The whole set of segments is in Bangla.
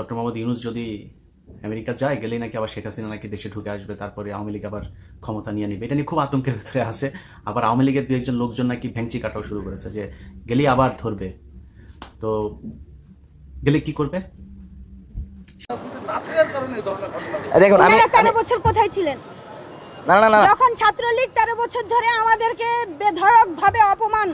ডক্টর মোহাম্মদ ইউনুস যদি আমেরিকা যায় গেলেই নাকি আবার শেখ হাসিনা নাকি দেশে ঢুকে আসবে তারপরে আওয়ামী লীগ আবার ক্ষমতা নিয়ে নিবে। এটা নিয়ে খুব আতঙ্কের ভেতরে আছে। আবার আওয়ামী লীগের দু একজন লোকজন নাকি ভেংচি কাটাও শুরু করেছে যে গেলেই আবার ধরবে। তো গেলে কি করবে? দেখুন আমি তেরো বছর কোথায় ছিলেন? না না না না। যখন ছাত্রলীগ তেরো বছর ধরে আমাদেরকে বেধড়ক ভাবে অপমান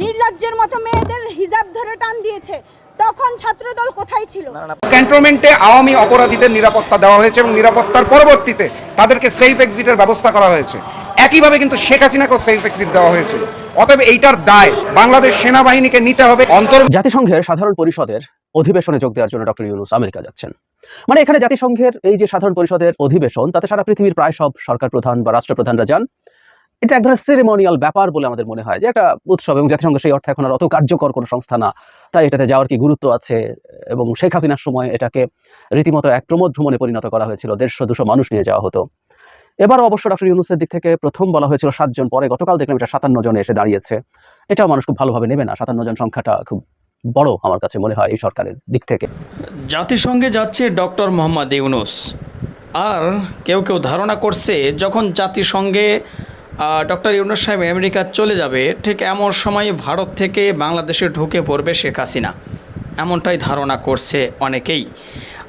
নির্লজ্জের মতো মেয়েদের হিজাব ধরে টান দিয়েছে তখন ছাত্রদল কোথায় ছিল? ক্যান্টনমেন্টে আওয়ামী অপরাধীদের নিরাপত্তা দেওয়া হয়েছে এবং নিরাপত্তার পরবর্তীতে তাদেরকে সেফ এক্সিটের ব্যবস্থা করা হয়েছে। একইভাবে কিন্তু শেখ হাসিনাকেও সেফ এক্সিট দেওয়া হয়েছিল অতএব এইটার দায় বাংলাদেশ সেনাবাহিনীকে নিতে হবে। অন্তর জাতিসংঘের সাধারণ পরিষদের অধিবেশনে যোগ দেওয়ার জন্য ডক্টর ইউনুস আমেরিকা যাচ্ছেন। মানে এখানে জাতিসংঘের এই যে সাধারণ পরিষদের অধিবেশন তাতে সারা পৃথিবীর প্রায় সব সরকার প্রধান বা রাষ্ট্রপ্রধানরা যান। এটা এক ধরনের সেরেমনিয়াল ব্যাপার বলে আমাদের মনে হয় যে একটা উৎসব এবং জাতিসংঘ সেই অর্থে এখন আর অত কার্যকর কোনো সংস্থা না। তাই এটাতে যাওয়ার কি গুরুত্ব আছে? এবং শেখ হাসিনার সময় এটাকে রীতিমতো এক প্রমোদ ভ্রমণে পরিণত করা হয়েছিল। দেড়শো দুশো মানুষ নিয়ে যাওয়া হতো। এবার অবশ্য ডক্টর ইউনুসের দিক থেকে প্রথম বলা হয়েছিল সাতজন, পরে গতকাল দেখলাম এটা সাতান্ন জন এসে দাঁড়িয়েছে। এটাও মানুষ খুব ভালোভাবে নেবে না। সাতান্ন জন সংখ্যাটা খুব বড় আমার কাছে মনে হয় এই সরকারের দিক থেকে। জাতিসংঘে যাচ্ছে ডক্টর মোহাম্মদ ইউনুস। আর কেউ কেউ ধারণা করছে যখন জাতিসংঘে ডক্টর ইউনুস সাহেব আমেরিকা চলে যাবে, ঠিক এমন সময় ভারত থেকে বাংলাদেশে ঢুকে পড়বে শেখ হাসিনা। এমনটাই ধারণা করছে অনেকেই।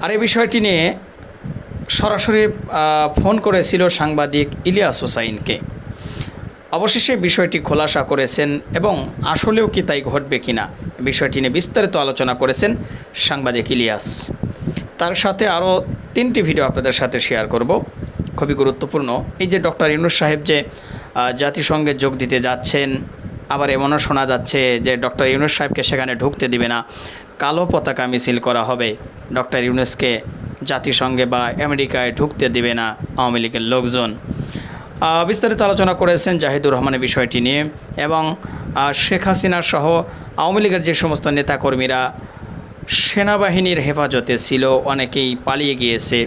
আর এই বিষয়টি নিয়ে সরাসরি ফোন করেছিল সাংবাদিক ইলিয়াস হোসাইনকে। অবশেষে বিষয়টি খোলাসা করেছেন এবং আসলেও কি তাই ঘটবে কিনা বিষয়টি নিয়ে বিস্তারিত আলোচনা করেছেন সাংবাদিক ইলিয়াস। তার সাথে আরও তিনটি ভিডিও আপনাদের সাথে শেয়ার করব। খুবই গুরুত্বপূর্ণ। এই যে ডক্টর ইউনুস সাহেব যে জাতিসংঘে যোগ দিতে যাচ্ছেন। আবার এমনও শোনা যাচ্ছে যে ডক্টর ইউনুস সাহেবকে সেখানে ঢুকতে দিবে না। কালো পতাকা মিছিল করা হবে। ডক্টর ইউনুসকে জাতিসংঘে বা আমেরিকায় ঢুকতে দিবে না আওয়ামী লীগের লোকজন। বিস্তারিত আলোচনা করেছেন জাহিদুর রহমানের বিষয়টি নিয়ে এবং শেখ হাসিনা সহ আওয়ামী লীগের যে সমস্ত নেতাকর্মীরা সেনাবাহিনীর হেফাজতে ছিল, অনেকেই পালিয়ে গিয়েছে।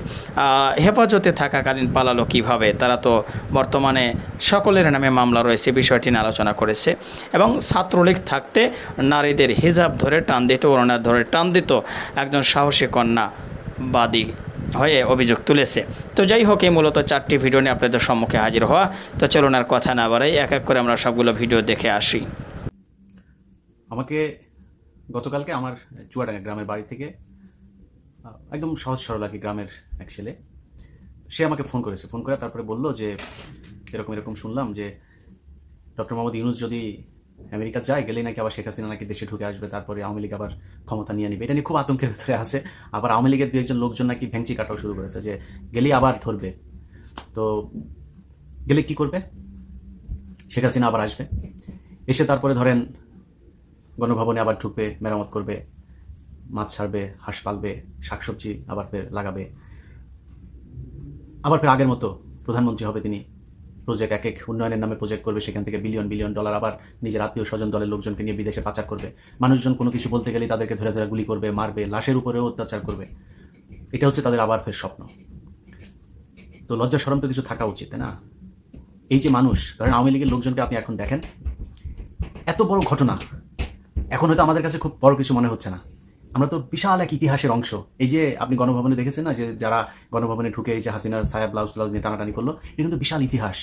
হেফাজতে থাকাকালীন পালালো কীভাবে? তারা তো বর্তমানে সকলের নামে মামলা রয়েছে, বিষয়টি নিয়ে আলোচনা করেছে। এবং ছাত্রলীগ থাকতে নারীদের হিজাব ধরে টান দিত, ওড়না ধরে টান দিত, একজন সাহসী কন্যা বাদী হয়ে অভিযোগ তুলেছে। তো যাই হোক, এই মূলত চারটি ভিডিও নিয়ে আপনাদের সম্মুখে হাজির হওয়া। তো চলুন আর কথা না বাড়াই, এক এক করে আমরা সবগুলো ভিডিও দেখে আসি। আমাকে গতকালকে আমার চুয়াডাঙ্গা গ্রামের বাড়ি থেকে একদম সহজ সরল আর কি গ্রামের এক ছেলে, সে আমাকে ফোন করেছে। ফোন করে তারপরে বলল যে, এরকম এরকম শুনলাম যে, ডক্টর মোহাম্মদ ইউনুস যদি আমেরিকা যায়, গেলেই নাকি আবার শেখ হাসিনা নাকি দেশে ঢুকে আসবে, তারপরে আওয়ামী লীগ আবার ক্ষমতা নিয়ে নিবে। এটা নিয়ে খুব আতঙ্কের ভেতরে আছে। আবার আওয়ামী লীগের দু একজন লোকজন নাকি ভেংচি কাটাও শুরু করেছে যে, গেলেই আবার ধরবে। তো গেলে কি করবে? শেখ হাসিনা আবার আসবে। এসে তারপরে ধরেন গণভবনে আবার ঢুকবে, মেরামত করবে, মাছ ছাড়বে, হাঁস পালবে, শাকসবজি আবার ফের লাগাবে। আবার ফের আগের মতো প্রধানমন্ত্রী হবে তিনি। প্রজেক্ট এক এক উন্নয়নের নামে প্রজেক্ট করবে, সেখান থেকে বিলিয়ন বিলিয়ন ডলার আবার নিজের আত্মীয় স্বজন দলের লোকজনকে নিয়ে বিদেশে পাচার করবে। মানুষজন কোনো কিছু বলতে গেলে তাদেরকে ধরে ধরে গুলি করবে, মারবে, লাশের উপরেও অত্যাচার করবে। এটা হচ্ছে তাদের আবার ফের স্বপ্ন। তো লজ্জা সরম তো কিছু থাকা উচিত না? এই যে মানুষ, ধরেন আওয়ামী লীগের লোকজনকে আপনি এখন দেখেন, এত বড় ঘটনা এখন হয়তো আমাদের কাছে খুব বড় কিছু মনে হচ্ছে না। আমরা তো বিশাল এক ইতিহাসের অংশ। এই যে আপনি গণভবনে দেখেছেন না যে যারা গণভবনে ঢুকে এই যে হাসিনার সায়া ব্লাউজ ব্লাউজ নিয়ে টানাটানি করল, এটা কিন্তু বিশাল ইতিহাস।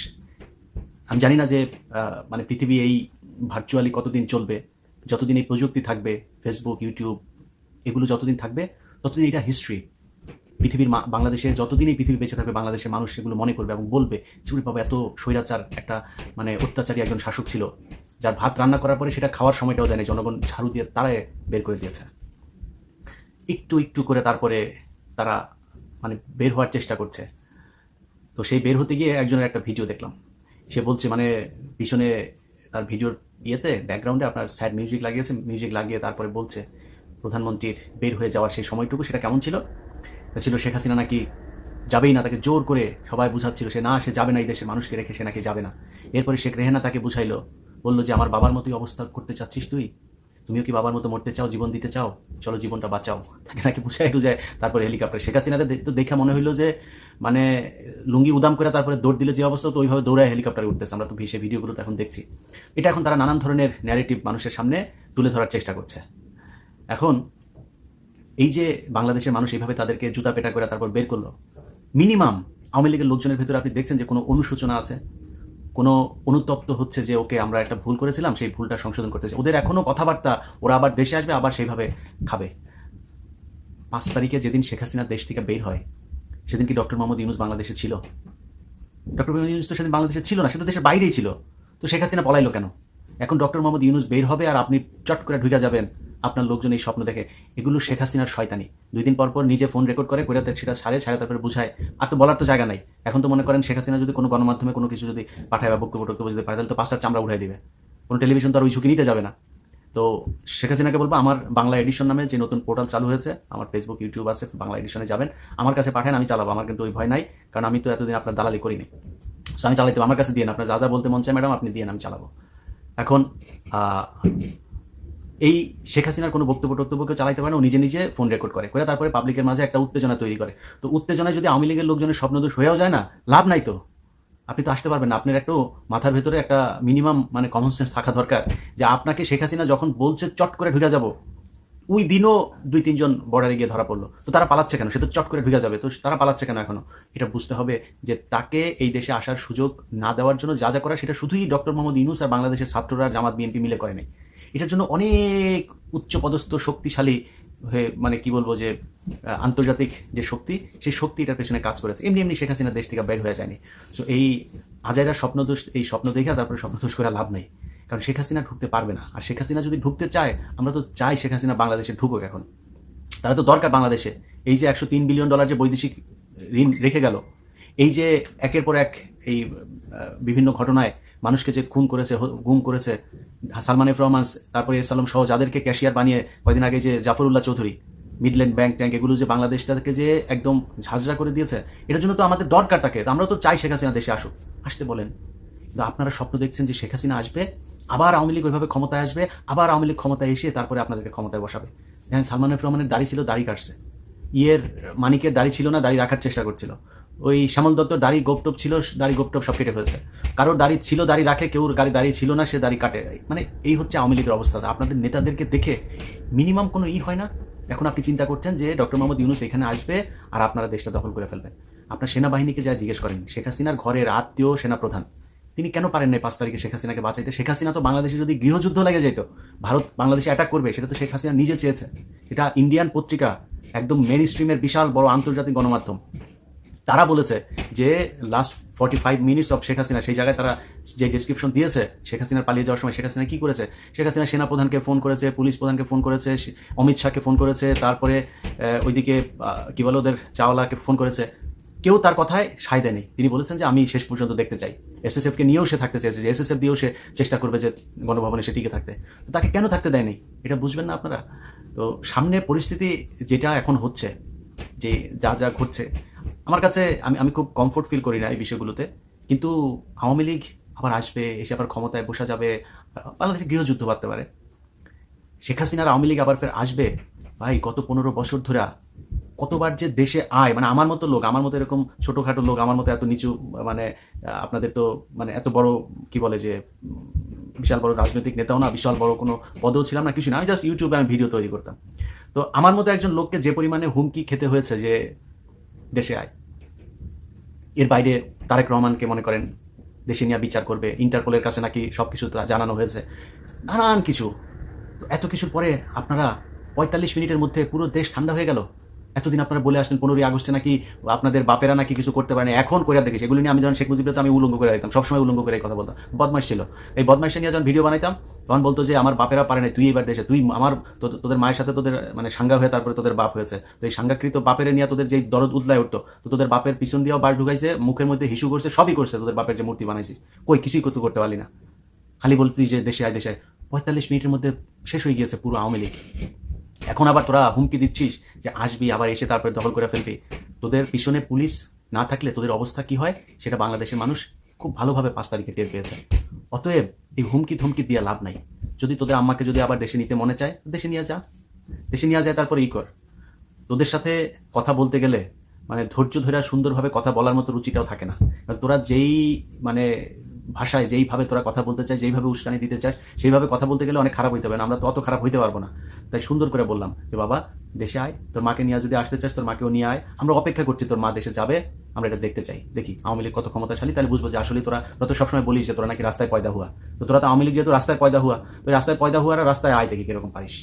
আমি জানি না যে মানে পৃথিবী এই ভার্চুয়ালি কতদিন চলবে, যতদিন এই প্রযুক্তি থাকবে ফেসবুক ইউটিউব এগুলো যতদিন থাকবে, ততদিন এটা হিস্ট্রি পৃথিবীর বাংলাদেশে যতদিন এই পৃথিবী বেঁচে থাকবে, বাংলাদেশের মানুষ সেগুলো মনে করবে এবং বলবে চুরি বাবা, এত স্বৈরাচার একটা মানে অত্যাচারী একজন শাসক ছিল। যার ভাত রান্না করার পরে সেটা খাওয়ার সময়টাও দেয়নি। জনগণ ঝাড়ু দিয়ে তারাই বের করে দিয়েছে। একটু একটু করে তারপরে তারা মানে বের হওয়ার চেষ্টা করছে। তো সেই বের হতে গিয়ে একজনের একটা ভিডিও দেখলাম। সে বলছে মানে পিছনে তার ভিডিওর ইয়েতে ব্যাকগ্রাউন্ডে আপনার স্যাড মিউজিক লাগিয়েছে। মিউজিক লাগিয়ে তারপরে বলছে, প্রধানমন্ত্রীর বের হয়ে যাওয়ার সেই সময়টুকু সেটা কেমন ছিল? তা ছিল, শেখ হাসিনা নাকি যাবেই না, তাকে জোর করে সবাই বুঝাচ্ছিল, সে না, সে যাবে না এই দেশের মানুষকে রেখে, সে নাকি যাবে না। এরপরে শেখ রেহানা তাকে বুঝাইলো বলল যে, আমার বাবার মতোই অবস্থা করতে চাচ্ছিস তুই? তুমিও কি বাবার মতো মরতে চাও, জীবন দিতে চাও? চলো জীবনটা বাঁচাও। তাকে নাকি বুঝাই টুজায় তারপরে হেলিকপ্টার। শেখ হাসিনাকে তো দেখে মনে হইল যে মানে লুঙ্গি উদাম করে তারপরে দৌড় দিলে যে অবস্থা, তো ওইভাবে দৌড়ায় হেলিকপ্টারে উঠতেছে। আমরা তো সেই ভিডিওগুলো তো এখন দেখছি। এটা এখন তারা নানান ধরনের ন্যারেটিভ মানুষের সামনে তুলে ধরার চেষ্টা করছে। এখন, এই যে বাংলাদেশের মানুষ এইভাবে তাদেরকে জুতা পেটা করে তারপর বের করল, মিনিমাম আওয়ামী লীগের লোকজনের ভেতরে আপনি দেখছেন যে কোনো অনুশোচনা আছে? কোনো অনুতপ্ত হচ্ছে যে ওকে আমরা একটা ভুল করেছিলাম, সেই ভুলটা সংশোধন করতেছে ওদের এখনও কথাবার্তা, ওরা আবার দেশে আসবে, আবার সেইভাবে খাবে। পাঁচ তারিখে যেদিন শেখ হাসিনা দেশ থেকে বের হয়, সেদিন কি ডক্টর মোহাম্মদ ইউনুস বাংলাদেশে ছিল? ডক্টর মোহাম্মদ ইউনুস তো সেদিন বাংলাদেশে ছিল না, সে তো দেশের বাইরেই ছিল। তো শেখ হাসিনা পলাইলো কেন? এখন ডক্টর মোহাম্মদ ইউনুস বের হবে আর আপনি চট করে ঢুকে যাবেন। আপনার লোকজন এই স্বপ্ন দেখে। এগুলো শেখ হাসিনার শয়তানি। দুই দিন পর পর নিজে ফোন রেকর্ড করে করে সেটা ছাড়ে ছাড়ে তারপরে বুঝায়। আর তো বলার তো জায়গা নাই। এখন তো মনে করেন শেখ হাসিনা যদি কোনো গণমাধ্যমে কোনো কিছু যদি পাঠায় বা বক্তব্য টক্তব্য যদি পাঠায়, তাহলে তো পাঁচটার চামড়া উঠাই দিবে। কোনো টেলিভিশন তো আর ওই ঝুঁকি নিতে যাবে না। তো শেখ হাসিনাকে বলব, আমার বাংলা এডিশন নামে যে নতুন পোর্টাল চালু হয়েছে, আমার ফেসবুক ইউটিউব আছে, বাংলা এডিশনে যাবেন। আমার কাছে পাঠান, আমি চালাবো। আমার কিন্তু ওই ভয় নাই, কারণ আমি তো এতদিন আপনার দালালি করিনি সো আমি চালাইতে আমার কাছে দিয়ে আপনার যা যা বলতে মন চায়, ম্যাডাম, আপনি দিয়ে আমি চালাবো। এখন এই শেখ হাসিনার কোনো বক্তব্য টক্তব্যকে চালাইতে পারে না, ও নিজে নিজে ফোন রেকর্ড করে। করে তারপরে পাবলিকের মাঝে একটা উত্তেজনা তৈরি করে। তো উত্তেজনায় যদি আওয়ামী লীগের লোকজনের স্বপ্নদোষ হয়েও যায় না, লাভ নাই তো। আপনি তো আসতে পারবেন না। আপনার একটু মাথার ভেতরে একটা মিনিমাম মানে কমন সেন্স থাকা দরকার যে আপনাকে শেখ হাসিনা যখন বলছে, চট করে ঢুকে যাব। ওই দিনও দুই, তিনজন বর্ডারে গিয়ে ধরা পড়ল। তো তারা পালাচ্ছে কেন? সে তো চট করে ঢুকে যাবে। তো তারা পালাচ্ছে কেন এখনও? এটা বুঝতে হবে যে তাকে এই দেশে আসার সুযোগ না দেওয়ার জন্য যা যা করা, সেটা শুধুই ডক্টর মোহাম্মদ ইউনুস আর বাংলাদেশের ছাত্ররা জামাত, বিএনপি মিলে করে নাই। এটার জন্য অনেক উচ্চ পদস্থ শক্তিশালী হয়ে মানে কি বলব যে আন্তর্জাতিক যে শক্তি, সেই শক্তি এটার পেছনে কাজ করেছে। এমনি এমনি শেখ হাসিনা দেশ থেকে বের হয়ে যায়নি। তো এই আজাইরা স্বপ্নদোষ, এই স্বপ্ন দেখে তারপরে স্বপ্নদোষ করে লাভ নেই। কারণ শেখ হাসিনা ঢুকতে পারবে না। আর শেখ হাসিনা যদি ঢুকতে চায়, আমরা তো চাই শেখ হাসিনা বাংলাদেশে ঢুকুক এখন। তারা তো দরকার বাংলাদেশে। এই যে একশো তিন বিলিয়ন ডলার যে বৈদেশিক ঋণ রেখে গেল, এই যে একের পর এক এই বিভিন্ন ঘটনায় মানুষকে যে খুন করেছে গুম করেছে, সালমান এফ রহমান, তারপরে এসালাম সহ যাদেরকে ক্যাশিয়ার বানিয়ে কয়দিন আগে যে Jafrullah Chowdhury, Midland bank tank এগুলো যে বাংলাদেশটাকে যে একদম ঝাঁঝরা করে দিয়েছে, এটার জন্য তো আমাদের দরকার তো আমরা তো চাই শেখ হাসিনা দেশে আসুক। আসতে বলেন। কিন্তু আপনারা স্বপ্ন দেখছেন যে শেখ হাসিনা আসবে, আবার আওয়ামী লীগ ওইভাবে ক্ষমতায় আসবে, আবার আওয়ামী লীগ ক্ষমতায় এসে তারপরে আপনাদেরকে ক্ষমতায় বসাবে। দেখেন সালমান রহমানের দাড়ি ছিল, দাড়ি কাটছে। ইয়ের মানিকের দাড়ি ছিল না, দাড়ি রাখার চেষ্টা করছিল। ওই শ্যামল দত্তর দাড়ি গোপটপ ছিল, দাড়ি গোপটপ সব কেটে ফেলছে। কারোর দাড়ি ছিল, দাড়ি রাখে কেউ গাড়ি দাড়ি ছিল না, সে দাড়ি কাটে। মানে এই হচ্ছে আওয়ামী লীগের অবস্থা। আপনাদের নেতাদেরকে দেখে মিনিমাম কোনো ই হয় না? এখন আপনি চিন্তা করছেন যে ডক্টর মোহাম্মদ ইউনুস এখানে আসবে আর আপনারা দেশটা দখল করে ফেলবেন। আপনার সেনাবাহিনীকে যা জিজ্ঞেস করেন, শেখ হাসিনার ঘরের আত্মীয় সেনাপ্রধান, তিনি কেন পারেন নাই পাঁচ তারিখে শেখ হাসিনাকে বাঁচাইতে? শেখ হাসিনা তো বাংলাদেশে যদি গৃহযুদ্ধ লেগে যেত ভারত বাংলাদেশে অ্যাটাক করবে, সেটা তো শেখ হাসিনা নিজে চেয়েছে। এটা ইন্ডিয়ান পত্রিকা, একদম মেন স্ট্রিমের বিশাল বড় আন্তর্জাতিক গণমাধ্যম। তারা বলেছে যে last forty five minutes of Sheikh Hasina সেই জায়গায় তারা যে ডিসক্রিপশন দিয়েছে শেখ হাসিনার পালিয়ে যাওয়ার সময় শেখ হাসিনা কি করেছে? শেখ হাসিনা সেনাপ্রধানকে ফোন করেছে পুলিশ প্রধানকে ফোন করেছে অমিত শাহকে ফোন করেছে, তারপরে ওইদিকে কি বলে ওদের চাওয়ালাকে ফোন করেছে। কেউ তার কথায় সায় দেয়নি। তিনি বলেছেন যে আমি শেষ পর্যন্ত দেখতে চাই। এসএসএফ কে নিয়েও সে থাকতে চেয়েছে। যে এসএসএফ দিয়েও সে চেষ্টা করবে যে গণভবনে সে টিকে থাকতে। তো তাকে কেন থাকতে দেয়নি? এটা বুঝবেন না আপনারা? তো সামনে পরিস্থিতি যেটা এখন হচ্ছে, যে যা যা ঘটছে আমার কাছে আমি আমি খুব কমফোর্ট ফিল করি না এই বিষয়গুলোতে। কিন্তু আওয়ামী লীগ আবার আসবে, এসে আবার ক্ষমতায় বসা যাবে, বাংলাদেশে গৃহযুদ্ধ বাড়তে পারে। শেখ হাসিনার আওয়ামী লীগ আবার ফের আসবে? ভাই, গত পনেরো বছর ধরে কতবার যে দেশে আয় মানে আমার মতো লোক, আমার মতো এরকম ছোটোখাটো লোক, আমার মতো এত নিচু মানে আপনাদের তো মানে এত বড়, কি বলে যে, বিশাল বড় রাজনৈতিক নেতাও না, বিশাল বড় কোনো পদও ছিলাম না, কিছু না। আমি জাস্ট ইউটিউবে আমি ভিডিও তৈরি করতাম। তো আমার মতো একজন লোককে যে পরিমাণে হুমকি খেতে হয়েছে যে দেশে আয়। এর বাইরে তারেক রহমানকে মনে করেন দেশে নিয়ে বিচার করবে, ইন্টারপোলের কাছে নাকি সব কিছু জানানো হয়েছে, নানান কিছু। তো এত কিছুর পরে আপনারা পঁয়তাল্লিশ মিনিটের মধ্যে পুরো দেশ ঠান্ডা হয়ে গেল? এতদিন আপনারা বলে আসলেন পনেরোই আগস্টে নাকি আপনাদের বাপেরা নাকি কিছু করতে পারে না এখন করে দেখি সেগুলি নিয়ে আমি যখন শেখ মুজিবকে তো আমি উলঙ্গ করে দিতাম সবসময় উলঙ্গ করে কথা বলতাম। বদমাইশ ছিল। এই বদমাইশে নিয়ে যখন ভিডিও বানাইতাম, তখন বলতো যে, আমার বাপেরা পারে না তুই এবার দেশে, তুই আমার তোদের মায়ের সাথে তোদের মানে সাঙ্গা হয়ে তারপরে তোদের বাপ হয়েছে। তো এই সাঙ্গাকৃত বাপের নিয়ে তোদের যেই দরদ উদলায় উঠতো, তো তোদের বাপের পিছন দিয়েও বাস ঢুকাইছে, মুখের মধ্যে হিসু করছে, সবই করছে তোদের বাপের যে মূর্তি বানাইছি কই, কিছুই করতে করতে পারলি না। খালি বলতি যে, দেশে আয়, দেশে পঁয়তাল্লিশ মিনিটের মধ্যে শেষ হয়ে গিয়েছে পুরো আওয়ামী লীগ। এখন আবার তোরা হুমকি দিচ্ছিস যে আসবি, আবার এসে তারপরে দখল করে ফেলবি। তোদের পিছনে পুলিশ না থাকলে তোদের অবস্থা কি হয়, সেটা বাংলাদেশের মানুষ খুব ভালোভাবে পাঁচ তারিখে টের পেয়েছে অতএব এই হুমকি ধমকি দিয়ে লাভ নাই। যদি তোদের আম্মাকে যদি আবার দেশে নিতে মনে চায় দেশে নিয়ে যা। দেশে নিয়ে যায়, তারপরে ই কর। তোদের সাথে কথা বলতে গেলে মানে ধৈর্য ধরে সুন্দরভাবে কথা বলার মতো রুচিটাও থাকে না। তোরা যেই মানে ভাষায় যেইভাবে তোরা কথা বলতে চাই যেইভাবে উস্কানি দিতে চাস, সেইভাবে কথা বলতে গেলে অনেক খারাপ হইতে না। আমরা তো অত খারাপ হইতে পারব না। তাই সুন্দর করে বললাম যে, বাবা, দেশে আয়। তোর মাকে নিয়ে যদি আসতে চাস, তোর মাকেও নিয়ে আয়। আমরা অপেক্ষা করছি তোর মা দেশে যাবে, আমরা এটা দেখতে চাই। দেখি, আওয়ামী লীগ কত ক্ষমতাশালী, তাহলে বুঝব যে আসলে তোরা তো সবসময় বলিস যে তোরা নাকি রাস্তায় পয়দা হুয়া। তো তোরা তো আওয়ামী লীগ যেহেতু রাস্তায় পয়দা হুয়া ওই রাস্তায় পয়দা হুয়ারা রাস্তায় আয় দেখি কীরকম পারিস।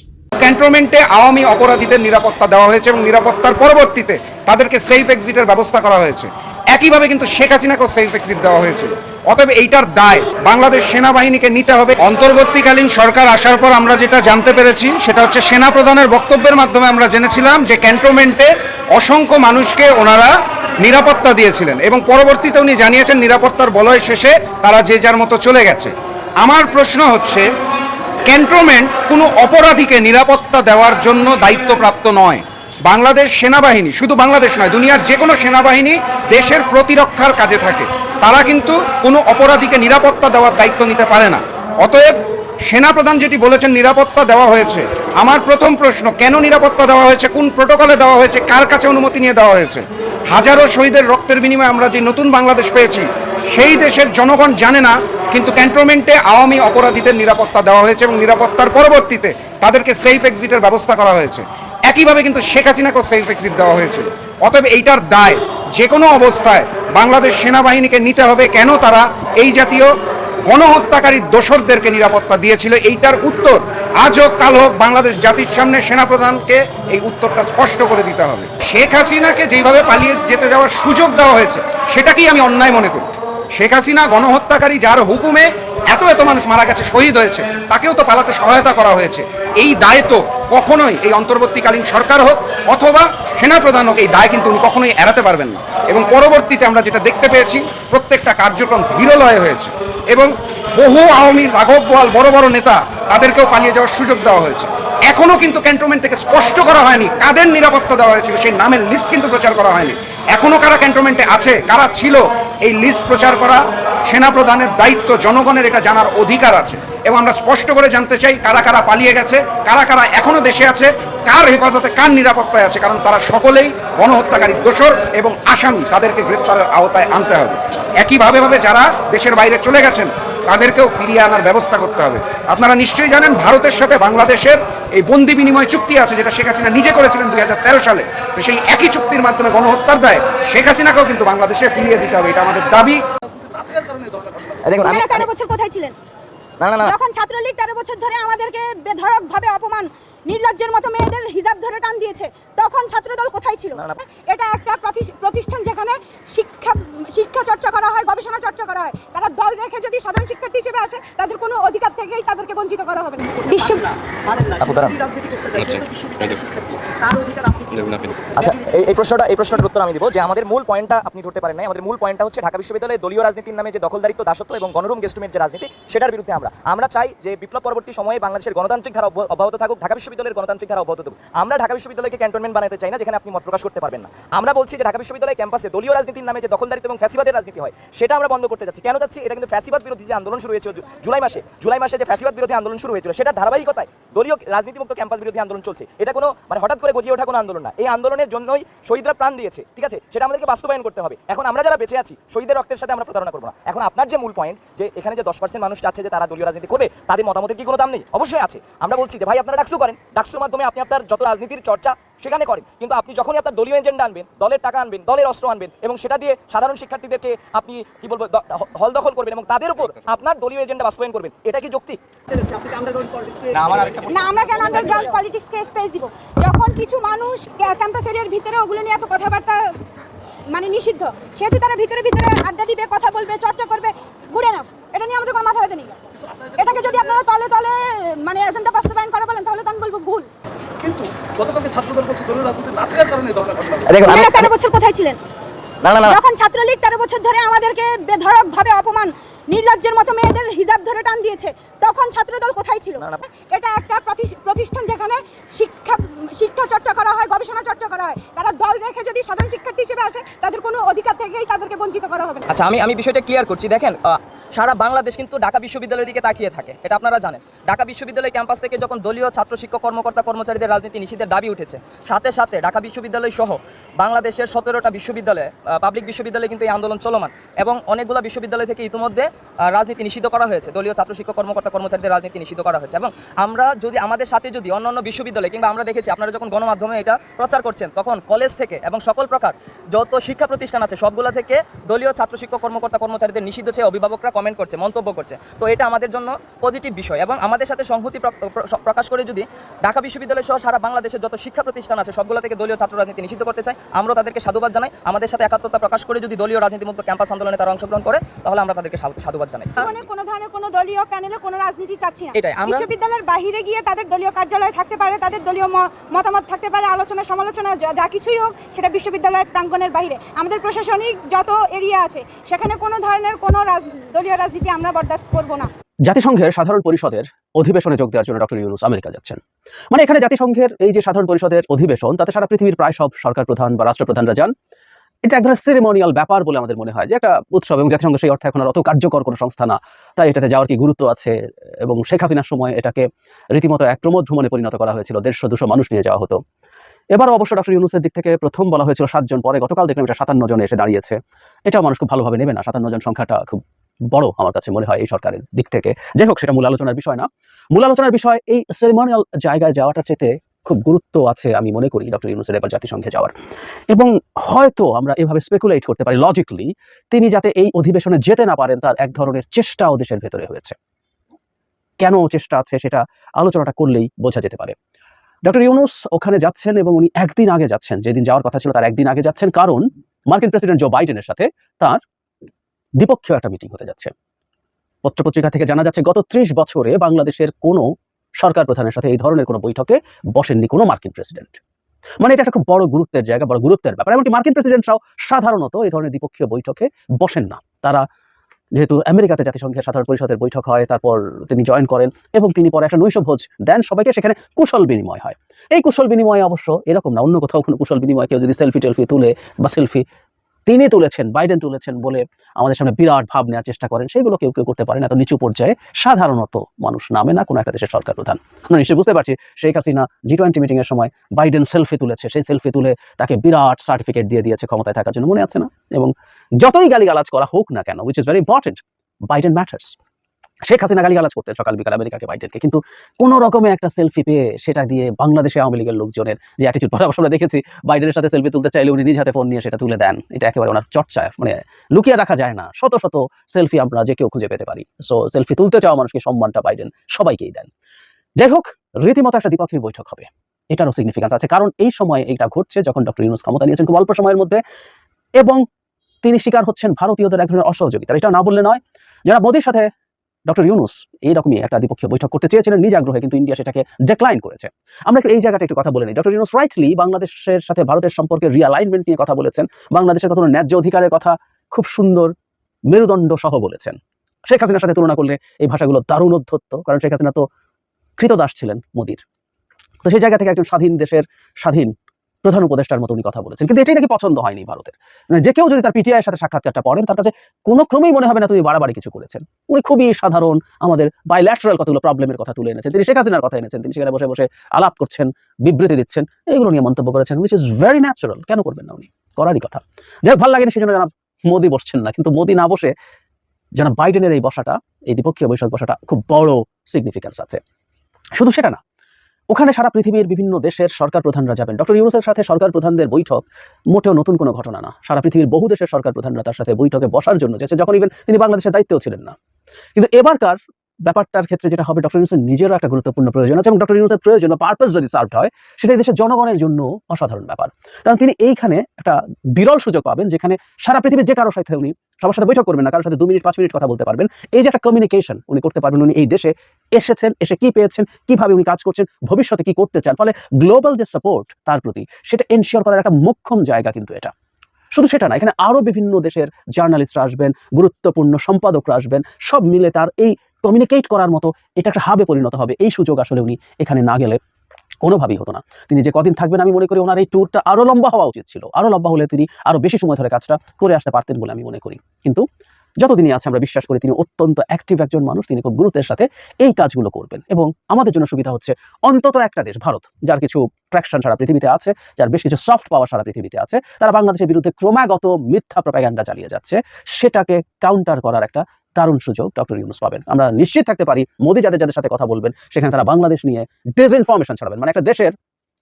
ক্যান্টনমেন্টে আওয়ামী অপরাধীদের নিরাপত্তা দেওয়া হয়েছে এবং নিরাপত্তার পরবর্তীতে তাদেরকে সেফ এক্সিটের ব্যবস্থা করা হয়েছে। একইভাবে কিন্তু শেখ হাসিনাকেও সেফ এক্সিট দেওয়া হয়েছিল। অতএব এইটার দায় বাংলাদেশ সেনাবাহিনীকে নিতে হবে। অন্তর্বর্তীকালীন সরকার আসার পর আমরা যেটা জানতে পেরেছি, সেটা হচ্ছে সেনা প্রধানের বক্তব্যের মাধ্যমে আমরা জেনেছিলাম যে ক্যান্টনমেন্টে অসংখ্য মানুষকে ওনারা নিরাপত্তা দিয়েছিলেন এবং পরবর্তীতে উনি জানিয়েছেন নিরাপত্তার বলয় শেষে তারা যে যার মতো চলে গেছে। আমার প্রশ্ন হচ্ছে, ক্যান্টনমেন্ট কোনো অপরাধীকে নিরাপত্তা দেওয়ার জন্য দায়িত্বপ্রাপ্ত নয়। বাংলাদেশ সেনাবাহিনী, শুধু বাংলাদেশ নয়, দুনিয়ার যে কোনো সেনাবাহিনী দেশের প্রতিরক্ষার কাজে থাকে। তারা কিন্তু কোনো অপরাধীকে নিরাপত্তা দেওয়ার দায়িত্ব নিতে পারে না। অতএব সেনাপ্রধান যেটি বলেছেন, নিরাপত্তা দেওয়া হয়েছে। আমার প্রথম প্রশ্ন, কেন নিরাপত্তা দেওয়া হয়েছে? কোন প্রোটোকলে দেওয়া হয়েছে? কার কাছে অনুমতি নিয়ে দেওয়া হয়েছে? হাজারো শহীদের রক্তের বিনিময়ে আমরা যে নতুন বাংলাদেশ পেয়েছি, সেই দেশের জনগণ জানে না, কিন্তু ক্যান্টনমেন্টে আওয়ামী অপরাধীদের নিরাপত্তা দেওয়া হয়েছে এবং নিরাপত্তার পরবর্তীতে তাদেরকে সেফ এক্সিটের ব্যবস্থা করা হয়েছে। একইভাবে কিন্তু শেখ হাসিনাকেও সেফ এক্সিট দেওয়া হয়েছিল। অতএব এইটার দায় যে কোনো অবস্থায় বাংলাদেশ সেনাবাহিনীকে নিতে হবে। কেন তারা এই জাতীয় গণহত্যাকারী দোসরদেরকে নিরাপত্তা দিয়েছিল? এইটার উত্তর আজ হোক কাল হোক বাংলাদেশ জাতির সামনে সেনাপ্রধানকে এই উত্তরটা স্পষ্ট করে দিতে হবে। শেখ হাসিনাকে যেভাবে পালিয়ে যেতে যাওয়ার সুযোগ দেওয়া হয়েছে, সেটাকেই আমি অন্যায় মনে করি। শেখ হাসিনা গণহত্যাকারী যার হুকুমে এত এত মানুষ মারা গেছে, শহীদ হয়েছে, তাকেও তো পালাতে সহায়তা করা হয়েছে। এই দায় তো কখনোই এই অন্তর্বর্তীকালীন সরকার হোক অথবা সেনাপ্রধান হোক, এই দায় কিন্তু উনি কখনোই এড়াতে পারবেন না। এবং পরবর্তীতে আমরা যেটা দেখতে পেয়েছি, প্রত্যেকটা কার্যক্রম ধীরলয় হয়েছে এবং বহু আওয়ামী রাঘব বড় বড় নেতা তাদেরকেও পালিয়ে যাওয়ার সুযোগ দেওয়া হয়েছে। এখনও কিন্তু ক্যান্টনমেন্ট থেকে স্পষ্ট করা হয়নি কাদের নিরাপত্তা দেওয়া হয়েছিল, সেই নামের লিস্ট কিন্তু প্রচার করা হয়নি। এখনও কারা ক্যান্টনমেন্টে আছে, কারা ছিল, এই লিস্ট প্রচার করা সেনাপ্রধানের দায়িত্ব, জনগণের এটা জানার অধিকার আছে। এবং আমরা স্পষ্ট করে জানতে চাই কারা কারা পালিয়ে গেছে, কারা কারা এখনও দেশে আছে, কার হেফাজতে কার নিরাপত্তায় আছে, কারণ তারা সকলেই গণহত্যাকারী দোষর এবং আসামি, তাদেরকে গ্রেফতারের আওতায় আনতে হবে। একইভাবে ভাবে যারা দেশের বাইরে চলে গেছেন তাদেরকেও ফিরিয়ে আনার ব্যবস্থা করতে হবে। আপনারা নিশ্চয়ই জানেন ভারতের সাথে বাংলাদেশের এই বন্দি বিনিময় চুক্তি আছে যেটা শেখ হাসিনা নিজে করেছিলেন দুই হাজার তেরো সালে। তো সেই একই চুক্তির মাধ্যমে গণহত্যার দায় শেখ হাসিনাকেও কিন্তু বাংলাদেশে ফিরিয়ে দিতে হবে এটা আমাদের দাবি। দেখুন আমি তেরো বছর কোথায় ছিলেন? না না না। যখন ছাত্রলীগ তেরো বছর ধরে আমাদেরকে বেধড়ক ভাবে অপমান নির্লজ্জের মতো মেয়েদের হিজাব ধরে টান দিয়েছে। তখন ছাত্রদল কোথায় ছিল। এটা একটা প্রতিষ্ঠান যেখানে শিক্ষা শিক্ষা চর্চা করা হয় গবেষণা চর্চা করা হয়। তারা দল রেখে যদি সাধারণ শিক্ষার্থী হিসেবে আসে তাদের কোনো অধিকার থেকেই তাদেরকে বঞ্চিত করা হবে না। বিশ্ব আচ্ছা এই প্রশ্নটা এই প্রশ্নটার উত্তর আমি দিব যে আমাদের মূল পয়েন্টটা আপনি ধরতে পারেন নাই। আমাদের মূল পয়েন্টটা হচ্ছে ঢাকা বিশ্ববিদ্যালয়ে দলীয় রাজনীতির নামে যে দখলদারিত্ব দাসত্ব এবং গণরুম গেস্টুমের যে রাজনীতি সেটার বিরুদ্ধে আমরা। আমরা চাই যে বিপ্লব পরবর্তী সময়ে বাংলাদেশের গণতান্ত্রিক ধারা অব্যাহ- অব্যাহত থাকুক। ঢাকা বিশ্ববিদ্যালয়ের গণতান্ত্রিক ধারা অব্যাহত থাকুক। আমরা ঢাকা বিশ্ববিদ্যালয়কে ক্যান্টনমেন্ট বানাতে চাই না যেখানে আপনি মত প্রকাশ করতে পারবেন না। আমরা বলছি যে ঢাকা বিশ্ববিদ্যালয় ক্যাম্পাসে দলীয় রাজনীতির নামে যে দখলদারিত্ব এবং ফ্যাসিবাদের রাজনীতি হয়, সেটা আমরা বন্ধ করতে যাচ্ছি। কেন যাচ্ছি? এটা কিন্তু ফ্যাসিবাদ বিরোধী যে আন্দোলন শুরু হয়েছিল জুলাই মাসে জুলাই মাসে যে ফ্যাসিবাদ বিরোধী আন্দোলন শুরু হয়েছিল সেটা ধারাবাহিকতায় দলীয় রাজনীতিমুক্ত ক্যাম্পাস বিরোধী আন্দোলন চলছে। এটা কোনো মানে হঠাৎ করে গজিয়ে ওঠা কোনো আন্দোলন না। এই আন্দোলনের জন্যই শহীদরা প্রাণ দিয়েছে, ঠিক আছে? সেটা আমাদেরকে বাস্তবায়ন করতে হবে। এখন আমরা যারা বেঁচে আছি শহীদের রক্তের সাথে আমরা প্রতারণা করব না। এখন আপনার যে মূল পয়েন্ট যে এখানে যে দশ পার্সেন্ট মানুষ চাচ্ছে যে তারা দলীয় রাজনীতি করবে, তাদের মতামতের কি কোনো দাম নেই? অবশ্যই আছে। আমরা বলছি যে, ভাই, আপনারা ডাকসু করেন। ডাকসুর মাধ্যমে আপনি আপনার যত রাজনীতির চর্চা সেখানে করেন। কিন্তু আপনি যখনই আপনার দলীয় এজেন্ডা আনবেন দলের টাকা আনবেন দলের অস্ত্র আনবেন এবং সেটা দিয়ে সাধারণ শিক্ষার্থীদেরকে আপনি কি বলব হল দখল করবেন এবং তাদের উপর আপনার দলীয় এজেন্ডা বাস্তবায়ন করবেন এটা কি যৌক্তিক না আমরা কেন আন্ডারগ্রাউন্ড পলিটিক্সকে স্পেস দিব? যখন কিছু মানুষ ক্যাম্পাস এরিয়ার ভিতরে ওগুলো নিয়ে এত কথাবার্তা মানে নিষিদ্ধ সেহেতু তারা ভিতরে ভিতরে আড্ডা দিবে কথা বলবে চর্চা করবে ঘুরে না এটা নিয়ে আমাদের কোনো মাথা ব্যথা নেই। এটাকে যদি আপনারা তলে তলে মানে এজেন্ডা বাস্তবায়ন করা বলেন তাহলে তো আমি বলব ভুল। কিন্তু গতকালকে ছাত্রদের বলছে দলীয় রাজনীতি না থাকার কারণে এই দেখুন আমি আপনারা তেরো বছর কোথায় ছিলেন? না না না যখন ছাত্রলীগ তেরো বছর ধরে আমাদেরকে বেধড়ক ভাবে অপমান নির্লজ্জের মতো মেয়েদের হিজাব ধরে টান দিয়েছে তখন ছাত্রদল কোথায় ছিল। এটা একটা প্রতিষ- প্রতিষ্ঠান যেখানে শিক্ষা শিক্ষা চর্চা করা হয় গবেষণা চর্চা করা হয়। তারা দল রেখে যদি সাধারণ শিক্ষার্থী হিসেবে আসে তাদের কোনো অধিকার থেকেই তাদেরকে বঞ্চিত করা হবে না। আচ্ছা আমি আমি বিষয়টা ক্লিয়ার করছি। দেখেন সারা বাংলাদেশ কিন্তু ঢাকা বিশ্ববিদ্যালয়ের দিকে তাকিয়ে থাকে, এটা আপনারা জানেন। ঢাকা বিশ্ববিদ্যালয় ক্যাম্পাস থেকে যখন দলীয় ছাত্র শিক্ষক কর্মকর্তা কর্মচারীদের রাজনীতি নিষিদ্ধের দাবি উঠেছে, সাথে সাথে ঢাকা বিশ্ববিদ্যালয় সহ বাংলাদেশের সতেরোটা বিশ্ববিদ্যালয়ে পাবলিক বিশ্ববিদ্যালয়ে কিন্তু এই আন্দোলন চলমান এবং অনেকগুলো বিশ্ববিদ্যালয় থেকে ইতিমধ্যে রাজনীতি নিষিদ্ধ করা হয়েছে। দলীয় ছাত্র শিক্ষক কর্মকর্তা কর্মচারীদের রাজনীতি নিষিদ্ধ করা হয়েছে এবং আমরা যদি আমাদের সাথে যদি অন্যান্য বিশ্ববিদ্যালয় কিংবা আমরা দেখেছি, আপনারা যখন গণমাধ্যমে এটা প্রচার করছেন, তখন কলেজ থেকে এবং সকল প্রকার যত শিক্ষা প্রতিষ্ঠান আছে, সবগুলো থেকে দলীয় ছাত্র শিক্ষক কর্মকর্তা কর্মচারীদের নিষিদ্ধ চেয়ে অভিভাবকরা কমেন্ট করছে মন্তব্য করছে। তো এটা আমাদের জন্য পজিটিভ বিষয় এবং আমাদের সাথে সংহতি প্র- প্র- প্রকাশ করে যদি ঢাকা বিশ্ববিদ্যালয় সহ সারা বাংলাদেশের যত শিক্ষা প্রতিষ্ঠান আছে সবগুলো থেকে দলীয় ছাত্র রাজনীতি নিষিদ্ধ করতে চাই আমরা তাদেরকে সাধুবাদ জানাই। আমাদের সাথে একাত্মতা প্রকাশ করে যদি দলীয় রাজনীতিমুক্ত ক্যাম্পাস আন্দোলনে তারা অংশগ্রহণ করে তাহলে আমরা তাদেরকে সাধুবাদ জানাই। কোনো ধরনের কোনো দলীয় প্যানেলে কোনো রাজনীতি চাচ্ছি না। এটাই, আমরা- বিশ্ববিদ্যালয়ের বাহিরে গিয়ে তাদের দলীয় কার্যালয় থাকতে পারে তাদের দলীয় মতামত থাকতে পারে আলোচনা সমালোচনা যা- কিছুই হোক সেটা বিশ্ববিদ্যালয় প্রাঙ্গণের বাইরে আমাদের প্রশাসনিক যত এরিয়া আছে সেখানে কোনো ধরনের কোনো রাজ- দলীয় রাজনীতি আমরা বরদাস্ত করব না। জাতিসংঘের সাধারণ পরিষদের অধিবেশনে যোগ দেওয়ার জন্য ডক্টর ইউনুস আমেরিকা যাচ্ছেন। মানে এখানে জাতিসংঘের এই যে সাধারণ পরিষদের অধিবেশন, তাতে সারা পৃথিবীর প্রায় সব সরকার প্রধান বা রাষ্ট্রপ্রধানরা যান, এটা এক ধরনের সেরেমোনিয়াল ব্যাপার বলে আমাদের মনে হয় যে একটা উৎসব এবং জাতিসংঘ সেই অর্থে এখন আর অত কার্যকর কোনো সংস্থা না। তাই এটাতে যাওয়ার কি গুরুত্ব আছে এবং শেখ হাসিনার সময় এটাকে রীতিমতো এক প্রমোদ ভ্রমণে পরিণত করা হয়েছিল, দেড়শো দুশো মানুষ নিয়ে যাওয়া হতো। এবার অবশ্য ডক্টর ইউনুসের দিক থেকে প্রথম বলা হয়েছিল সাতজন, পরে গতকাল দেখলাম এটা সাতান্ন জন এসে দাঁড়িয়েছে। এটাও মানুষ খুব ভালোভাবে নেবে না, সাতান্ন জন সংখ্যাটা খুব বড় আমার কাছে মনে হয় এই সরকারের দিক থেকে। যাই হোক, সেটা মূল আলোচনার বিষয় না। মূল আলোচনার বিষয়, এই সেরিমোনিয়াল জায়গায় যাওয়াটা চেতে খুব গুরুত্ব আছে আমি মনে করি ডক্টর ইউনুসের এবার জাতিসংঘে যাওয়ার। এবং হয়তো আমরা এভাবে স্পেকুলেট করতে পারি লজিক্যালি তিনি যাতে এই অধিবেশনে যেতে না পারেন তার এক ধরনের চেষ্টাও দেশের ভেতরে হয়েছে। কেন চেষ্টা আছে সেটা আলোচনাটা করলেই বোঝা যেতে পারে। ডক্টর ইউনুস ওখানে যাচ্ছেন এবং উনি একদিন আগে যাচ্ছেন। যেদিন যাওয়ার কথা ছিল তার একদিন আগে যাচ্ছেন। কারণ মার্কিন প্রেসিডেন্ট জো বাইডেনের সাথে তার দ্বিপক্ষীয় একটা মিটিং হতে যাচ্ছে। পত্রপত্রিকা থেকে জানা যাচ্ছে, গত ত্রিশ বছরে বাংলাদেশের কোনো সরকার প্রধানের সাথে এই ধরনের কোনো বৈঠকে বসেননি কোনো মার্কিন প্রেসিডেন্ট। মানে এটা একটা খুব বড় গুরুত্বের জায়গা, বড় গুরুত্বের ব্যাপার। এমনকি মার্কিন প্রেসিডেন্টরাও সাধারণত এই ধরনের দ্বিপক্ষীয় বৈঠকে বসেন না। তারা যেহেতু আমেরিকাতে জাতিসংঘের সাধারণ পরিষদের বৈঠক হয়, তারপর তিনি জয়েন করেন এবং তিনি পরে একটা নৈশ ভোজ দেন সবাইকে, সেখানে কুশল বিনিময় হয়। এই কুশল বিনিময় অবশ্য এরকম না, অন্য কোথাও কোনো কুশল বিনিময় কেউ যদি সেলফি টেলফি তুলে বা সেলফি তিনি তুলেছেন বাইডেন তুলেছেন বলে আমাদের সামনে বিরাট ভাব নেওয়ার চেষ্টা করেন। সেগুলো কেউ কেউ করতে পারেন এত নিচু পর্যায়ে সাধারণত মানুষ নামে না, কোনো একটা দেশের সরকার প্রধান। আমরা নিশ্চয়ই বুঝতে পারছি, শেখ হাসিনা জি টোয়েন্টি মিটিংয়ের সময় বাইডেন সেলফি তুলেছে। সেই সেলফি তুলে তাকে বিরাট সার্টিফিকেট দিয়ে দিয়েছে ক্ষমতায় থাকার জন্য, মনে আছে না? এবং যতই গালিগালাজ করা হোক না কেন which is very important Biden matters Sheikh Hasina গালিগালাজ করতেন সকাল বিকাল আমেরিকাকে বাইডেনকে। কিন্তু কোনো রকমে একটা সেলফি পেয়ে সেটা দিয়ে বাংলাদেশে আওয়ামী লীগের লোকজনের যে অ্যাটিটিউড পরামর্শ আমরা দেখেছি, বাইডেনের সাথে সেলফি তুলতে চাইলে উনি নিজ হাতে ফোন নিয়ে সেটা তুলে দেন। এটা একেবারে ওনার চর্চায় মানে লুকিয়ে রাখা যায় না। শত শত সেলফি আমরা যে কেউ খুঁজে পেতে পারি। সো সেলফি তুলতে চাওয়া মানুষকে সম্মানটা বাইডেন সবাইকেই দেন। যাই হোক, রীতিমতো একটা দ্বিপক্ষীয় বৈঠক হবে। এটারও সিগনিফিকেন্স আছে। কারণ এই সময় এটা ঘটছে যখন ডক্টর ইউনুস ক্ষমতা নিয়েছেন খুব অল্প সময়ের মধ্যে এবং তিনি শিকার হচ্ছেন ভারতীয়দের এক ধরনের অসহযোগিতা। এটা না বললে নয়, যারা মোদীর সাথে ডক্টর ইউনুস এইরকমই একটা দ্বিপক্ষীয় বৈঠক করতে চেয়েছিলেন নিজ আগ্রহে, কিন্তু ইন্ডিয়া সেটাকে ডিক্লাইন করেছে। আমরা এই জায়গাটা একটু কথা বলে নিই। ডক্টর ইউনুস রাইটলি বাংলাদেশের সাথে ভারতের সম্পর্কে রিয়ালাইনমেন্ট নিয়ে কথা বলেছেন। বাংলাদেশের কখনো ন্যায্য অধিকারের কথা খুব সুন্দর মেরুদণ্ড সহ বলেছেন। শেখ হাসিনার সাথে তুলনা করলে এই ভাষাগুলো দারুণ অধ্যত্ত, কারণ শেখ হাসিনা তো কৃতদাস ছিলেন মোদির। তো সেই জায়গা থেকে একজন স্বাধীন দেশের স্বাধীন প্রধান উপদেষ্টার মতো উনি কথা বলেছেন। কিন্তু এটাই নাকি পছন্দ হয়নি ভারতের। মানে যে কেউ যদি তার পিটিআই এর সাথে সাক্ষাৎকারটা পড়েন, তার কাছে কোনো ক্রমেই মনে হবে না তুমি বাড়াবাড়ি কিছু করেছেন। উনি খুবই সাধারণ, আমাদের বাইল্যাটারাল কতগুলো প্রবলেমের কথা তুলে এনেছেন। তিনি শেখ হাসিনার কথা এনেছেন। তিনি সেখানে বসে বসে আলাপ করছেন, বিবৃতি দিচ্ছেন। এগুলো নিয়ে মন্তব্য করেছেন উইচ ইজ ভেরি ন্যাচারাল কেন করবেন না উনি? করারই কথা। যাই হোক, ভালো লাগেনি সেজন্য জানা মোদি বসছেন না। কিন্তু মোদি না বসে যেন বাইডেনের এই বসাটা, এই দ্বিপক্ষীয় বৈঠক বসাটা খুব বড় সিগনিফিক্যান্স আছে। শুধু সেটা না ওখানে সারা পৃথিবীর বিভিন্ন দেশের সরকার প্রধানরা যাবেন। ডক্টর ইউনুসের সাথে সরকার প্রধানদের বৈঠক মোটেও নতুন কোনো ঘটনা না। সারা পৃথিবীর বহু দেশের সরকার প্রধানরা তার সাথে বৈঠকে বসার জন্য যেছে যখন ইভেন তিনি বাংলাদেশের দায়িত্বেও ছিলেন না। কিন্তু এবারকার ব্যাপারটার ক্ষেত্রে যেটা হবে ডক্টর ইউনুসের নিজেরও একটা গুরুত্বপূর্ণ প্রয়োজন আছে এবং ডক্টর ইউনুসের প্রয়োজন পারপাস যদি সার্ভড হয়, সেটা দেশের জনগণের জন্য অসাধারণ ব্যাপার। কারণ তিনি এইখানে একটা বিরল সুযোগ পাবেন যেখানে সারা পৃথিবীর যে কারোর সাথে উনি সবার সাথে বৈঠক করবেন না, কারোর সাথে দু মিনিট, পাঁচ মিনিট কথা বলতে পারবেন। এই যে একটা কমিউনিকেশন উনি করতে পারবেন, উনি এই দেশে এসেছেন, এসে কি পেয়েছেন, কীভাবে উনি কাজ করছেন, ভবিষ্যতে কি করতে চান, ফলে গ্লোবাল যে সাপোর্ট তার প্রতি, সেটা এনশিওর করার একটা মোক্ষম জায়গা কিন্তু এটা। শুধু সেটা না, এখানে আরও বিভিন্ন দেশের জার্নালিস্টরা আসবেন, গুরুত্বপূর্ণ সম্পাদকরা আসবেন, সব মিলে তার এই কমিউনিকেট করার মতো এটা একটা হাবে পরিণত হবে। এই সুযোগ আসলে উনি এখানে না গেলে কোনোভাবেই হতো না। তিনি যে কদিন থাকবেন আমি মনে করি ওনার এই ট্যুরটা আরও লম্বা হওয়া উচিত ছিল। আরও লম্বা হলে তিনি আরও বেশি সময় ধরে কাজটা করে আসতে পারতেন বলে আমি মনে করি। কিন্তু যতদিনই আছে আমরা বিশ্বাস করি তিনি অত্যন্ত অ্যাক্টিভ একজন মানুষ, তিনি খুব গুরুত্বের সাথে এই কাজগুলো করবেন। এবং আমাদের জন্য সুবিধা হচ্ছে অন্তত একটা দেশ, ভারত, যার কিছু ট্র্যাকশন সারা পৃথিবীতে আছে, যার বেশ কিছু সফট পাওয়ার সারা পৃথিবীতে আছে, তারা বাংলাদেশের বিরুদ্ধে ক্রমাগত মিথ্যা প্রপাগান্ডা চালিয়ে যাচ্ছে। সেটাকে কাউন্টার করার একটা দারুণ সুযোগ ডক্টর ইউনুস পাবেন। আমরা নিশ্চিত থাকতে পারি, মোদি যাদের যাদের সাথে কথা বলবেন, সেখানে তারা বাংলাদেশ নিয়ে ডিসইনফরমেশন ছড়াবেন। মানে একটা দেশের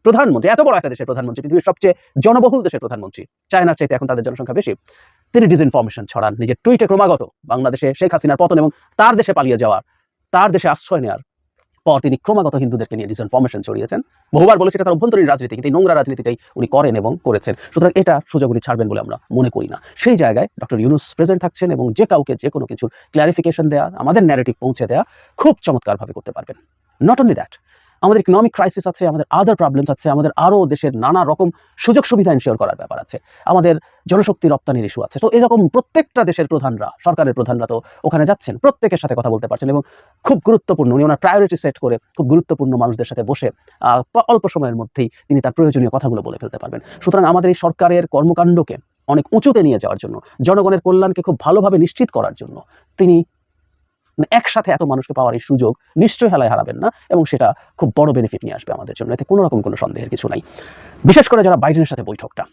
প্রধানমন্ত্রী, এত বড় একটা দেশের প্রধানমন্ত্রী, পৃথিবীর সবচেয়ে জনবহুল দেশের প্রধানমন্ত্রী। চায়নার চাইতে এখন তাদের জনসংখ্যা বেশি। তিনি ডিসইনফরমেশন ছড়ান, নিজের টুইটে ক্রমাগত। বাংলাদেশে শেখ হাসিনার পতন এবং তার দেশে পালিয়ে যাওয়ার, তার দেশে আশ্রয় নেওয়ার পর তিনি ক্রমাগত হিন্দুদেরকে নিয়ে ডিসইনফরমেশন ছড়িয়েছেন। বহুবার বলেছে তার অভ্যন্তরীণ রাজনীতি, কিন্তু এই নোংরা রাজনীতিটাই উনি করেন এবং করেছেন। সুতরাং এটা সুযোগ উনি ছাড়বেন বলে আমরা মনে করি না। সেই জায়গায় ডক্টর ইউনুস প্রেজেন্ট থাকছেন এবং যে কাউকে, যে কোনো কিছুর ক্লারিফিকেশন দেওয়া আমাদের ন্যারেটিভ পৌঁছে দেওয়া খুব চমৎকারভাবে করতে পারবেন। নট অনলি দ্যাট আমাদের ইকোনমিক ক্রাইসিস আছে, আমাদের আদার প্রবলেমস আছে, আমাদের আরও দেশের নানা রকম সুযোগ সুবিধা এনশিওর করার ব্যাপার আছে। আমাদের জনশক্তি রপ্তানির ইস্যু আছে। তো এরকম প্রত্যেকটা দেশের প্রধানরা, সরকারের প্রধানরা তো ওখানে যাচ্ছেন, প্রত্যেকের সাথে কথা বলতে পারছেন এবং খুব গুরুত্বপূর্ণ, উনি ওনার প্রায়োরিটি সেট করে খুব গুরুত্বপূর্ণ মানুষদের সাথে বসে অল্প সময়ের মধ্যেই তিনি তার প্রয়োজনীয় কথাগুলো বলে ফেলতে পারবেন। সুতরাং আমাদের এই সরকারের কর্মকাণ্ডকে অনেক উঁচুতে নিয়ে যাওয়ার জন্য, জনগণের কল্যাণকে খুব ভালোভাবে নিশ্চিত করার জন্য তিনি একসাথে এত মানুষকে পাওয়ার এই সুযোগ নিশ্চয়ই হেলায় হারাবেন না এবং সেটা খুব বড় বেনিফিট নিয়ে আসবে আমাদের জন্য। এতে কোনো রকম কোনো সন্দেহের কিছু নাই। বিশেষ করে যারা বাইডেনের সাথে বৈঠকটা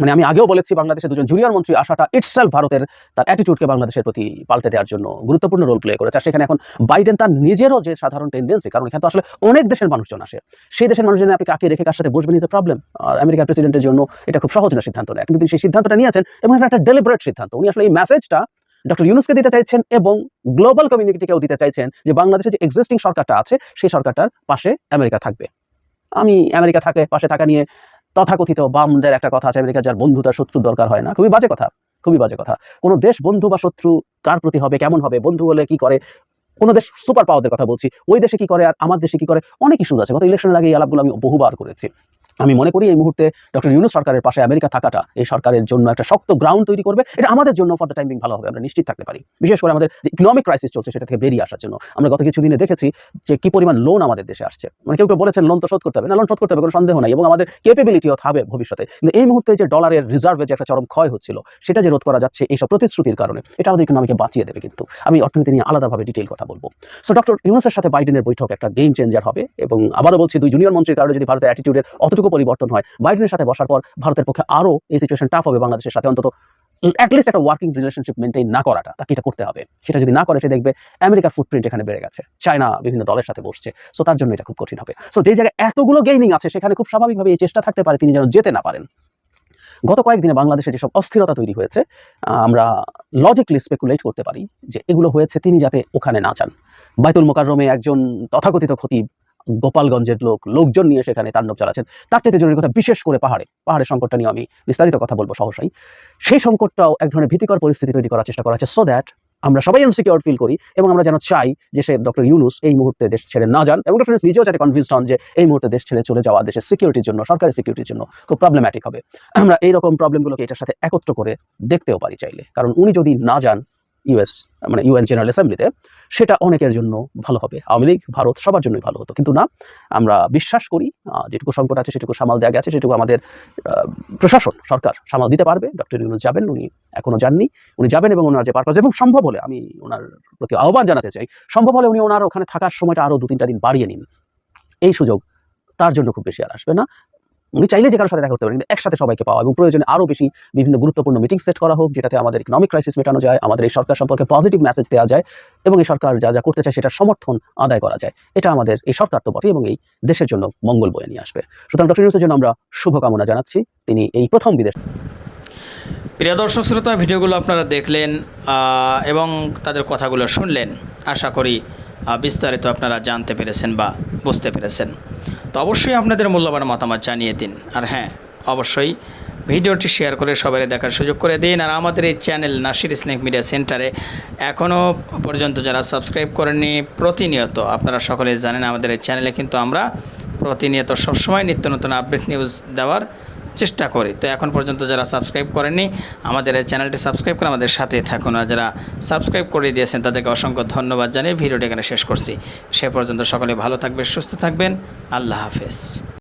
মানে আমি আগেও বলেছি বাংলাদেশের দুজন জুনিয়র মন্ত্রী আসাটা ইটসেলফ ভারতের তার অ্যাটিটিউডকে বাংলাদেশের প্রতি পাল্টে দেওয়ার জন্য গুরুত্বপূর্ণ রোল প্লে করেছে। সেখানে এখন বাইডেন তার নিজেরও যে সাধারণ টেন্ডেন্সি কারণ এখানে তো আসলে অনেক দেশের মানুষজন আসে। সেই দেশের মানুষজন আপনি কাকে রেখে কার সাথে বসবেন ইজ এ প্রবলেম আর আমেরিকার প্রেসিডেন্টের জন্য এটা খুব সহজ না সিদ্ধান্ত নেয় কিন্তু তিনি সেই সিদ্ধান্তটা নিয়েছেন এবং একটা ডেলিবারেট সিদ্ধান্ত। উনি আসলে এই মেসেজটা ডক্টর ইউনুসকে দিতে চাইছেন এবং গ্লোবাল কমিউনিটিকেও দিতে চাইছেন যে বাংলাদেশের যে এক্সিস্টিং সরকারটা আছে, সেই সরকারটার পাশে আমেরিকা থাকবে। আমি আমেরিকা থাকে, পাশে থাকা নিয়ে তথাকথিত বামদের একটা কথা আছে আমেরিকা যার বন্ধু তার শত্রু দরকার হয় না। খুবই বাজে কথা, খুবই বাজে কথা। কোনো দেশ বন্ধু বা শত্রু কার প্রতি হবে, কেমন হবে, বন্ধু হলে কি করে, কোনো দেশ সুপার পাওয়ারদের কথা বলছি, ওই দেশে কি করে আর আমার দেশে কি করে, অনেক ইস্যুজ আছে। গত ইলেকশনের আগে এই আলাপগুলো আমি বহুবার করেছি। আমি মনে করি এই মুহূর্তে ডক্টর ইউনুস সরকারের পাশে আমেরিকা থাকাটা এই সরকারের জন্য একটা শক্ত গ্রাউন্ড তৈরি করবে। এটা আমাদের জন্য ফর দ্য টাইমিং ভালো হবে, আমরা নিশ্চিত থাকতে পারি। বিশেষ করে আমাদের যে ইকোনমিক ক্রাইসিস চলছে সেটা থেকে বেরিয়ে আসার জন্য। আমরা গত কিছু দিনে দেখেছি যে কি পরিমাণ লোন আমাদের দেশে আসছে। মানে কেউ কেউ বলেছেন লোন তো শোধ করতে হবে। না লোন শোধ করতে হবে, কোনো সন্দেহ নাই। এবং আমাদের কেপেবিলিটিও থাকবে ভবিষ্যতে। কিন্তু এই মুহূর্তে যে ডলারের রিজার্ভে যে একটা চরম ক্ষয় হচ্ছিল, সেটা যে রোধ করা যাচ্ছে এইসব প্রতিশ্রুতির কারণে, এটা আমাদের ইকোনমিকে বাঁচিয়ে দেবে কিন্তু। আমি অর্থনীতি নিয়ে আলাদাভাবে ডিটেল কথা বলব। সো ডক্টর ইউনুসের সাথে বাইডেনের বৈঠক একটা গেম চেঞ্জার হবে এবং আবারও বলছি, দুই জুনিয়র মন্ত্রীর কারণে যদি ভারতের অ্যাটিটিউডের অতটুকু পরিবর্তন হয়। বাইডেনের সাথে বসার পর ভারতের পক্ষে আরও এই সিচুয়েশন টাফ হবে বাংলাদেশের সাথে। অন্তত অ্যাটলিস্ট একটা ওয়ার্কিং রিলেশনশিপ মেনটেন না করাটা, তাকে এটা করতে হবে। সেটা যদি না করে, সে দেখবে আমেরিকার ফুটপ্রিন্ট এখানে বেড়ে গেছে। চায়না বিভিন্ন দলের সাথে বসছে। সো তার জন্য এটা খুব কঠিন হবে। সো যে জায়গায় এতগুলো গেইনিং আছে, সেখানে খুব স্বাভাবিকভাবে এই চেষ্টা থাকতে পারে, তিনি যেন যেতে না পারেন। গত কয়েকদিনে বাংলাদেশে যেসব অস্থিরতা তৈরি হয়েছে, আমরা লজিকলি স্পেকুলেট করতে পারি যে এগুলো হয়েছে তিনি যাতে ওখানে না যান। বাইতুল মোকাররমে একজন তথাকথিত খতিব গোপালগঞ্জের লোক, লোকজন নিয়ে সেখানে তাণ্ডব চালাচ্ছেন। তার থেকে জরুরি কথা, বিশেষ করে পাহাড়ে। পাহাড়ের সংকটটা নিয়ে আমি বিস্তারিত কথা বলব সহসাই। সেই সংকটটাও এক ধরনের ভীতিকর পরিস্থিতি তৈরি করার চেষ্টা করা হচ্ছে সো দ্যাট আমরা সবাই ইনসিকিউর ফিল করি এবং আমরা যেন চাই যে সে ডক্টর ইউনুস এই মুহূর্তে দেশ ছেড়ে না যান এবং ডক্টর নিজেও যাতে কনভিন্সড হন যে এই মুহূর্তে দেশ ছেড়ে চলে যাওয়া দেশের সিকিউরিটির জন্য, সরকারি সিকিউরিটির জন্য খুব প্রবলেম্যাটিক হবে। আমরা এইরকম প্রবলেমগুলোকে এটার সাথে একত্র করে দেখতেও পারি চাইলে। কারণ উনি যদি না যান ইউএস মানে ইউএন জেনারেল অ্যাসেম্বলিতে সেটা অনেকের জন্য ভালো হবে। আওয়ামী লীগ, ভারত সবার জন্যই ভালো হতো। কিন্তু না, আমরা বিশ্বাস করি যেটুকু সংকট আছে, সেটুকু সামাল দেওয়া গেছে, সেটুকু আমাদের প্রশাসন, সরকার সামাল দিতে পারবে। ডক্টর ইউনুস যাবেন, উনি এখনও যাননি। উনি যাবেন এবং ওনার যে পারপাস এবং সম্ভব হলে আমি ওনার প্রতি আহ্বান জানাতে চাই, সম্ভব হলে উনি ওনার ওখানে থাকার সময়টা আরও দু তিনটা দিন বাড়িয়ে নিন। এই সুযোগ তার জন্য খুব বেশি আর আসবে না। উনি চাইলে যে কারোর সাথে দেখা করতে পারেন, কিন্তু একসাথে সবাইকে পাওয়া এবং প্রয়োজনে আরও বেশি বিভিন্ন গুরুত্বপূর্ণ মিটিং সেট করা হোক, যেটাতে আমাদের ইকোনমিক ক্রাইসিস মেটানো যায়, আমাদের এই সরকার সম্পর্কে পজিটিভ মেসেজ দেওয়া যায় এবং এই সরকার যা যা করতে চায় সেটার সমর্থন আদায় করা যায়। এটা আমাদের এই সরকার তো বটে এবং এই দেশের জন্য মঙ্গল বয়ে নিয়ে আসবে। সুতরাং ডক্টর ইউনুসের জন্য আমরা শুভকামনা জানাচ্ছি। তিনি এই প্রথম বিদেশ প্রিয় দর্শক শ্রোতা, ভিডিওগুলো আপনারা দেখলেন এবং তাদের কথাগুলো শুনলেন। আশা করি বিস্তারিত আপনারা জানতে পেরেছেন বা বুঝতে পেরেছেন। তো অবশ্যই আপনাদের মূল্যবান মতামত জানিয়ে দিন। আর হ্যাঁ অবশ্যই ভিডিওটি শেয়ার করে সবাই দেখার সুযোগ করে দিন। আর আমাদের এই চ্যানেল নাসির ইসলামিক মিডিয়া সেন্টারে এখনও পর্যন্ত যারা সাবস্ক্রাইব করেননি, প্রতিনিয়ত আপনারা সকলে জানেন আমাদের এই চ্যানেলে কিন্তু আমরা প্রতিনিয়ত সবসময় নিত্য নতুন আপডেট নিউজ দেওয়ার চেষ্টা করি। তো এখন পর্যন্ত যারা সাবস্ক্রাইব করেননি, আমাদের এই চ্যানেলটি সাবস্ক্রাইব করে আমাদের সাথে থাকুন। আর যারা সাবস্ক্রাইব করে দিয়েছেন, তাদেরকে অসংখ্য ধন্যবাদ জানিয়ে ভিডিওটি এখানে শেষ করছি। সে পর্যন্ত সকলে ভালো থাকবে সুস্থ থাকবেন। আল্লাহ হাফেজ।